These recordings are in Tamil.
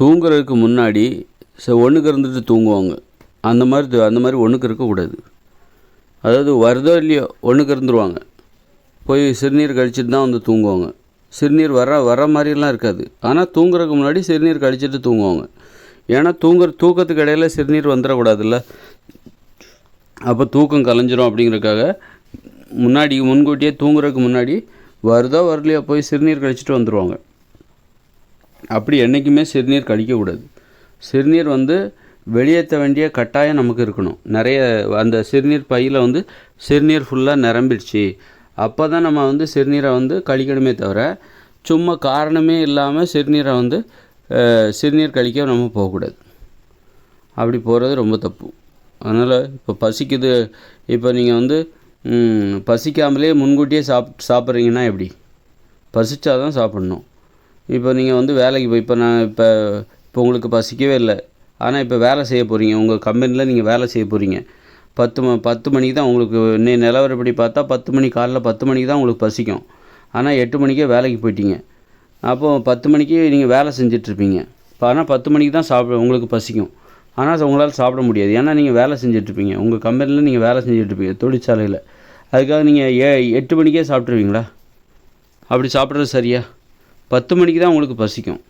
தூங்குறதுக்கு முன்னாடி ச ஒன்றுக்கு இருந்துட்டு தூங்குவாங்க. அந்த மாதிரி அந்த மாதிரி ஒன்றுக்கு இருக்கக்கூடாது அதாவது வருதோ இல்லையோ ஒன்றுக்கு இருந்துருவாங்க. போய் சிறுநீர் கழிச்சிட்டு தான் வந்து தூங்குவாங்க. சிறுநீர் வர வர மாதிரிலாம் இருக்காது. ஆனால் தூங்குறதுக்கு முன்னாடி சிறுநீர் கழிச்சிட்டு தூங்குவாங்க. ஏன்னா தூங்குற தூக்கத்துக்கு இடையில சிறுநீர் வந்துடக்கூடாதுல்ல. அப்போ தூக்கம் கலைஞ்சிரும் அப்படிங்கிறதுக்காக முன்னாடி முன்கூட்டியே தூங்குறதுக்கு முன்னாடி வருதோ வரலையோ போய் சிறுநீர் கழிச்சிட்டு வந்துடுவாங்க அப்படி என்றைக்குமே சிறுநீர் கழிக்கக்கூடாது சிறுநீர் வந்து வெளியேற்ற வேண்டிய கட்டாயம் நமக்கு இருக்கணும். நிறைய அந்த சிறுநீர் பையில் வந்து சிறுநீர் ஃபுல்லாக நிரம்பிடுச்சு. அப்போ தான் நம்ம வந்து சிறுநீரை வந்து கழிக்கணுமே தவிர சும்மா காரணமே இல்லாமல் சிறுநீரை வந்து சிறுநீர் கழிக்க நம்ம போகக்கூடாது. அப்படி போகிறது ரொம்ப தப்பு. அதனால் இப்போ பசிக்குது. இப்போ நீங்கள் வந்து பசிக்காமலே முன்கூட்டியே சாப் சாப்பிட்றீங்கன்னா எப்படி? பசிச்சா தான் சாப்பிட்ணும். இப்போ நீங்கள் வந்து வேலைக்கு போய் இப்போ நான் இப்போ இப்போ உங்களுக்கு பசிக்கவே இல்லை. ஆனால் இப்போ வேலை செய்ய போகிறீங்க உங்கள் கம்பெனியில் நீங்கள் வேலை செய்ய போகிறீங்க பத்து ம பத்து மணிக்கு தான் உங்களுக்கு இன்னை நிலவரப்படி பார்த்தா பத்து மணி காலைல பத்து மணிக்கு தான் உங்களுக்கு பசிக்கும். ஆனால் எட்டு மணிக்கே வேலைக்கு போயிட்டீங்க. அப்போது பத்து மணிக்கு நீங்கள் வேலை செஞ்சிட்ருப்பீங்க. இப்போ ஆனால் பத்து மணிக்கு தான் சாப்பிட உங்களுக்கு பசிக்கும். ஆனால் உங்களால் சாப்பிட முடியாது. ஏன்னா நீங்கள் வேலை செஞ்சிட்ருப்பீங்க. உங்கள் கம்பெனியில் நீங்கள் வேலை செஞ்சிட்ருப்பீங்க தொழிற்சாலையில். அதுக்காக நீங்கள் ஏ எட்டு மணிக்கே சாப்பிட்ருவீங்களா அப்படி சாப்பிட்றது சரியா? பத்து மணிக்கு தான் உங்களுக்கு பசிக்கும்.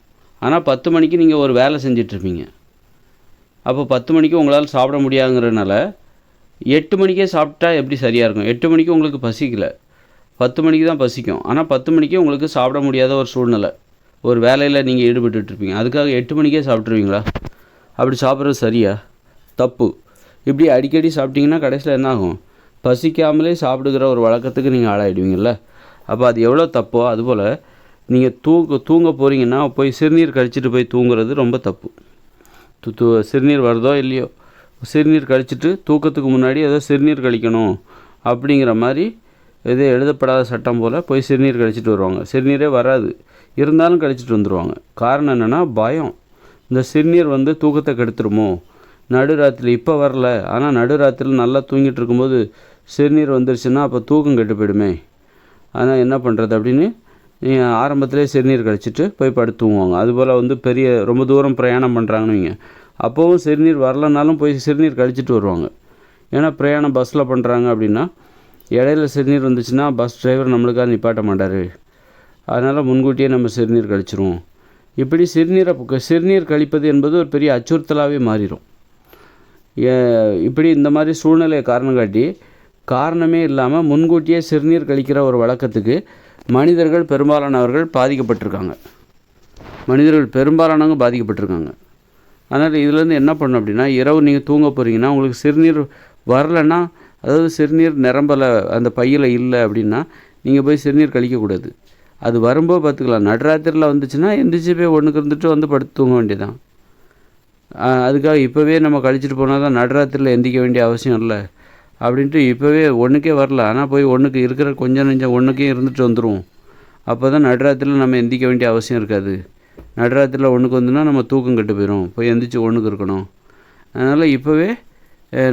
ஆனால் பத்து மணிக்கு நீங்கள் ஒரு வேலை செஞ்சிட்ருப்பீங்க. அப்போ பத்து மணிக்கு உங்களால் சாப்பிட முடியாதுங்கிறதுனால எட்டு மணிக்கே சாப்பிட்டா எப்படி சரியாக இருக்கும்? எட்டு மணிக்கு உங்களுக்கு பசிக்கல. பத்து மணிக்கு தான் பசிக்கும். ஆனால் பத்து மணிக்கு உங்களுக்கு சாப்பிட முடியாத ஒரு சூழ்நிலை. ஒரு வேலையில் நீங்கள் ஈடுபட்டுருப்பீங்க அதுக்காக எட்டு மணிக்கே சாப்பிட்ருவீங்களா அப்படி சாப்பிட்றது சரியா? தப்பு. இப்படி அடிக்கடி சாப்பிட்டீங்கன்னா கடைசியில் என்ன ஆகும்? பசிக்காமலே சாப்பிடுகிற ஒரு வழக்கத்துக்கு நீங்கள் ஆளாயிடுவீங்கள்ல அப்போ அது எவ்வளோ தப்போ அதுபோல் நீங்கள் தூங்க தூங்க போகிறீங்கன்னா போய் சிறுநீர் கழிச்சிட்டு போய் தூங்குறது ரொம்ப தப்பு. து சிறுநீர் வருதோ இல்லையோ சிறுநீர் கழிச்சிட்டு தூக்கத்துக்கு முன்னாடி ஏதோ சிறுநீர் கழிக்கணும் அப்படிங்கிற மாதிரி எது எழுதப்படாத சட்டம் போல் போய் சிறுநீர் கழிச்சிட்டு வருவாங்க. சிறுநீரே வராது. இருந்தாலும் கழிச்சிட்டு வந்துடுவாங்க காரணம் என்னென்னா பயம். இந்த சிறுநீர் வந்து தூக்கத்தை கெடுத்துருமோ? நடுராத்திரி இப்போ வரல. ஆனால் நடுராத்திரியில் நல்லா தூங்கிட்டு இருக்கும்போது சிறுநீர் வந்துருச்சுன்னா அப்போ தூக்கம் கெட்டு போயிடுமே. ஆனால் என்ன பண்ணுறது அப்படின்னு ஆரம்பத்திலே சிறுநீர் கழிச்சிட்டு போய் படுத்து தூங்குவாங்க. அதுபோல் வந்து பெரிய ரொம்ப தூரம் பிரயாணம் பண்ணுறாங்கன்னு வைங்க. அப்போவும் சிறுநீர் வரலனாலும் போய் சிறுநீர் கழிச்சிட்டு வருவாங்க. ஏன்னா பிரயாணம் பஸ்ஸில் பண்ணுறாங்க அப்படின்னா இடையில சிறுநீர் வந்துச்சுன்னா பஸ் டிரைவர் நம்மளுக்காக நிப்பாட்ட மாட்டார். அதனால் முன்கூட்டியே நம்ம சிறுநீர் கழிச்சிருவோம். இப்படி சிறுநீரை சிறுநீர் கழிப்பது என்பது ஒரு பெரிய அச்சுறுத்தலாகவே மாறிடும் ஏ- இப்படி இந்த மாதிரி சூழ்நிலையை காரணம் காட்டி காரணமே இல்லாமல் முன்கூட்டியே சிறுநீர் கழிக்கிற ஒரு வழக்கத்துக்கு மனிதர்கள் பெரும்பாலானவர்கள் பாதிக்கப்பட்டிருக்காங்க. மனிதர்கள் பெரும்பாலானவங்க பாதிக்கப்பட்டிருக்காங்க. அதனால் இதுலேருந்து என்ன பண்ணணும் அப்படின்னா இரவு நீங்கள் தூங்க போகிறீங்கன்னா உங்களுக்கு சிறுநீர் வரலைன்னா அதாவது சிறுநீர் நிரம்பலை அந்த பையில் இல்லை அப்படின்னா நீங்கள் போய் சிறுநீர் கழிக்கக்கூடாது. அது வரும்போது பார்த்துக்கலாம். நடுராத்திரியில் வந்துச்சுன்னா எந்திரிச்சு போய் ஒன்றுக்கு இருந்துட்டு வந்து படுத்து தூங்க வேண்டியதான் அதுக்காக இப்போவே நம்ம கழிச்சிட்டு போனால் தான் நடுராத்திரியில் எந்திக்க வேண்டிய அவசியம் இல்லை. அப்படின்ட்டு இப்போவே ஒன்றுக்கே வரல. ஆனால் போய் ஒன்றுக்கு இருக்கிற கொஞ்சம் நெஞ்சம் ஒன்றுக்கே இருந்துட்டு வந்துடுவோம் அப்போ தான் நடுராத்திரியில் நம்ம எந்திக்க வேண்டிய அவசியம் இருக்காது. நடுராத்திரியில் ஒன்றுக்கு வந்துன்னா நம்ம தூக்கம் கெட்டு போயிடும் போய் எந்திரிச்சு ஒன்றுக்கு இருக்கணும். அதனால் இப்போவே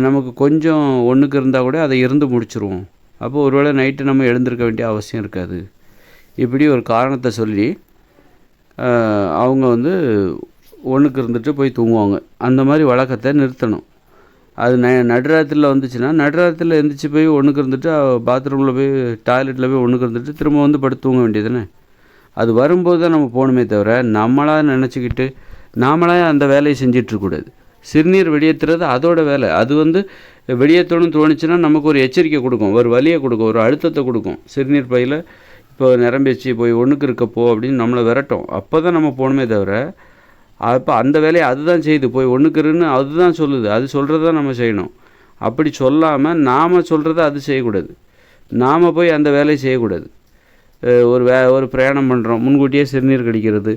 நமக்கு கொஞ்சம் ஒன்றுக்கு இருந்தால் கூட அதை இருந்து முடிச்சிருவோம். அப்போ ஒருவேளை நைட்டு நம்ம எழுந்திருக்க வேண்டிய அவசியம் இருக்காது. இப்படி ஒரு காரணத்தை சொல்லி அவங்க வந்து ஒன்றுக்கு இருந்துட்டு போய் தூங்குவாங்க. அந்த மாதிரி வழக்கத்தை நிறுத்தணும். அது ந நடுராத்திரில் வந்துச்சுன்னா நடுராத்திரில் எழுந்திரிச்சி போய் ஒன்றுக்கு இருந்துட்டு பாத்ரூமில் போய் டாய்லெட்டில் போய் ஒன்றுக்கு இருந்துட்டு திரும்ப வந்து படுத்து தூங்க வேண்டியதுதானே? அது வரும்போது தான் நம்ம போகணுமே தவிர நம்மளாக நினச்சிக்கிட்டு நாமளாக அந்த வேலையை செஞ்சிட்ருக்கூடாது சிறுநீர் வெளியேற்றுறது அதோட வேலை. அது வந்து வெளியேற்றணும்னு தோணுச்சுன்னா நமக்கு ஒரு எச்சரிக்கை கொடுக்கும். ஒரு வலியை கொடுக்கும். ஒரு அழுத்தத்தை கொடுக்கும். சிறுநீர் பையில் இப்போ நிரம்பிச்சு போய் ஒன்றுக்கு இருக்கப்போ அப்படின்னு நம்மளை விரட்டும். அப்போ தான் நம்ம போகணுமே தவிர அப்போ அந்த வேலையை அதுதான் செய்யுது போய் ஒன்றுக்குறன்னு அதுதான் சொல்லுது. அது சொல்கிறத தான் நம்ம செய்யணும். அப்படி சொல்லாமல் நாம் சொல்கிறத அது செய்யக்கூடாது. நாம் போய் அந்த வேலையை செய்யக்கூடாது. ஒரு வே ஒரு பிரயாணம் பண்ணுறோம் முன்கூட்டியே சிறுநீர் கழிக்கிறது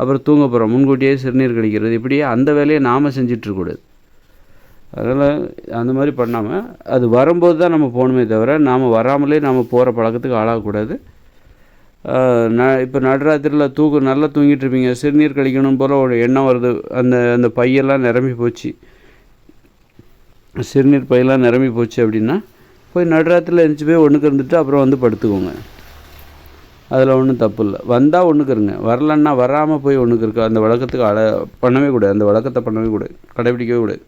அப்புறம் தூங்க போகிறோம் முன்கூட்டியே சிறுநீர் கழிக்கிறது இப்படியே அந்த வேலையை நாம் செஞ்சிட்ருக்கூடாது. அதனால் அந்த மாதிரி பண்ணாமல் அது வரும்போது தான் நம்ம போகணுமே தவிர நாம் வராமலே நாம் போகிற பழக்கத்துக்கு ஆளாகக்கூடாது. ந இப்போ நடுராத்திரியில் தூக்கு நல்லா தூங்கிட்டு இருப்பீங்க. சிறுநீர் கழிக்கணும் போல் ஒரு எண்ணம் வருது. அந்த அந்த பையெல்லாம் நிரம்பி போச்சு. சிறுநீர் பையெல்லாம் நிரம்பி போச்சு அப்படின்னா போய் நடுராத்திரியில் எழுந்துச்சி போய் ஒன்றுக்கு இருந்துட்டு அப்புறம் வந்து படுத்துக்கோங்க. அதில் ஒன்றும் தப்பு இல்லை. வந்தால் ஒன்றுக்கு இருங்க. வரலன்னா வராமல் போய் ஒன்றுக்கு இருக்கு அந்த வழக்கத்துக்கு அட பண்ணவே கூடாது. அந்த வழக்கத்தை பண்ணவே கூடாது. கடைபிடிக்கவே கூடாது.